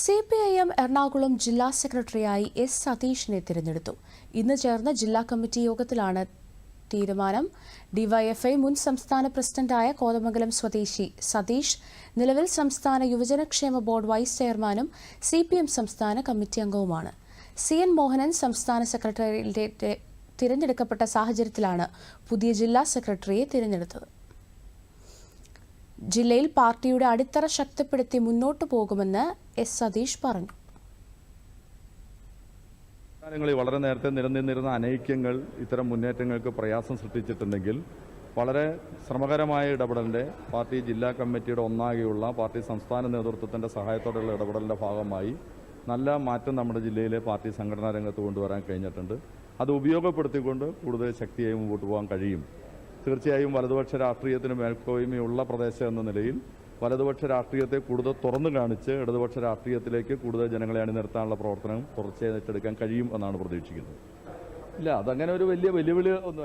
C P I M Ernakulam ജില്ലാ സെക്രട്ടറിയായി S സതീഷിനെ തിരഞ്ഞെടുത്തു. ഇന്ന് ചേർന്ന ജില്ലാ കമ്മിറ്റി യോഗത്തിലാണ് തീരുമാനം. ഡിവൈഎഫ്ഐ മുൻ സംസ്ഥാന പ്രസിഡന്റായ കോതമംഗലം സ്വദേശി സതീഷ് നിലവിൽ സംസ്ഥാന യുവജനക്ഷേമ ബോർഡ് വൈസ് ചെയർമാനും സി പി എം സംസ്ഥാന കമ്മിറ്റി അംഗവുമാണ്. സി എൻ മോഹനൻ സംസ്ഥാന സെക്രട്ടറിയേറ്റ് തിരഞ്ഞെടുക്കപ്പെട്ട സാഹചര്യത്തിലാണ് പുതിയ ജില്ലാ സെക്രട്ടറിയെ തിരഞ്ഞെടുത്തത്. ജില്ലയിൽ പാർട്ടിയുടെ അടിത്തറ ശക്തിപ്പെടുത്തി മുന്നോട്ടു പോകുമെന്ന് എസ് സതീഷ് പറഞ്ഞു. സംസ്ഥാനങ്ങളിൽ വളരെ നേരത്തെ നിലനിന്നിരുന്ന അനൈക്യങ്ങൾ ഇത്തരം മുന്നേറ്റങ്ങൾക്ക് പ്രയാസം സൃഷ്ടിച്ചിട്ടുണ്ടെങ്കിൽ വളരെ ശ്രമകരമായ ഇടപെടലിന്റെ പാർട്ടി ജില്ലാ കമ്മിറ്റിയുടെ ഒന്നാകെയുള്ള പാർട്ടി സംസ്ഥാന നേതൃത്വത്തിന്റെ സഹായത്തോടെയുള്ള ഇടപെടലിന്റെ ഭാഗമായി നല്ല മാറ്റം നമ്മുടെ ജില്ലയിലെ പാർട്ടി സംഘടനാ രംഗത്ത് കൊണ്ടുവരാൻ കഴിഞ്ഞിട്ടുണ്ട്. അത് ഉപയോഗപ്പെടുത്തിക്കൊണ്ട് കൂടുതൽ ശക്തിയായി മുമ്പോട്ട് പോകാൻ കഴിയും. തീർച്ചയായും വലതുപക്ഷ രാഷ്ട്രീയത്തിന് മേൽക്കോയ്മയുള്ള പ്രദേശം എന്ന നിലയിൽ വലതുപക്ഷ രാഷ്ട്രീയത്തെ കൂടുതൽ തുറന്നു കാണിച്ച് ഇടതുപക്ഷ രാഷ്ട്രീയത്തിലേക്ക് കൂടുതൽ ജനങ്ങളെ അണിനിർത്താനുള്ള പ്രവർത്തനം തുടർച്ചയായി ഏറ്റെടുക്കാൻ കഴിയും എന്നാണ് പ്രതീക്ഷിക്കുന്നത്. ഇല്ല അതങ്ങനെ ഒരു വലിയ വെല്ലുവിളി ഒന്നും